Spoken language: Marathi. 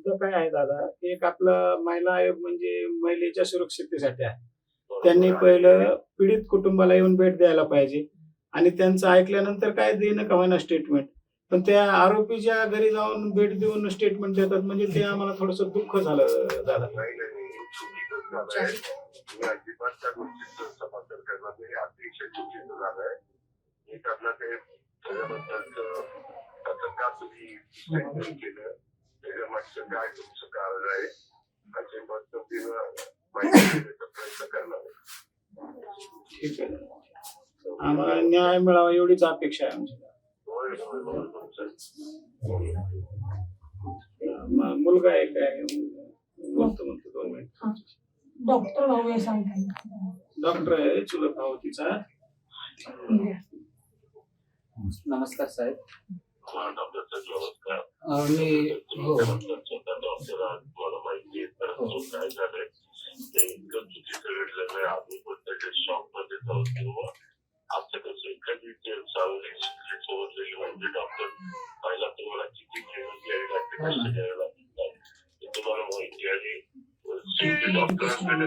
मुद्दा काय आहे दादा? एक आपला महिला आयोग म्हणजे महिलेच्या सुरक्षिततेसाठी आहे. त्यांनी पहिलं पीडित कुटुंबाला येऊन भेट द्यायला पाहिजे. आणि त्यांचं ऐकल्यानंतर काय देणं का होईना स्टेटमेंट पण त्या आरोपीच्या घरी जाऊन भेट देऊन स्टेटमेंट देतात म्हणजे ते आम्हाला थोडस दुःख झालं दादा. नाही नाही चुकीचं झालंय तुम्ही अजिबात त्या गोष्टीचं समर्थन करणार नाही. अतिशय चुकीचं झालंय मी त्यांना ते केलं मागचं काय तुमचं कारण आहे. माहिती प्रयत्न करणार आहे. ठीक आहे. आम्हाला न्याय मिळावा एवढीच अपेक्षा आहे आमची. मुलगा आहे काय बोलतो म्हणतो दोन मिनिट. डॉक्टर भाऊ हे डॉक्टर आहे चुलत भाऊ तिचा. नमस्कार साहेब. हा, डॉक्टर मी हो. डॉक्टर आज माहिती आहे तर हो. काय झालंय ते इतकं चुकीचं घडलेलं आहे आम्ही पण त्याच्या शॉकमध्ये जाऊ किंवा आमचं कसं एखादी ते चांगली शिकली समजलेली म्हणजे डॉक्टर पाहिला तुम्हाला किती मेहनत घ्यावी लागते हो ना. कष्ट तुम्हाला माहिती आहे डॉक्टरांकडे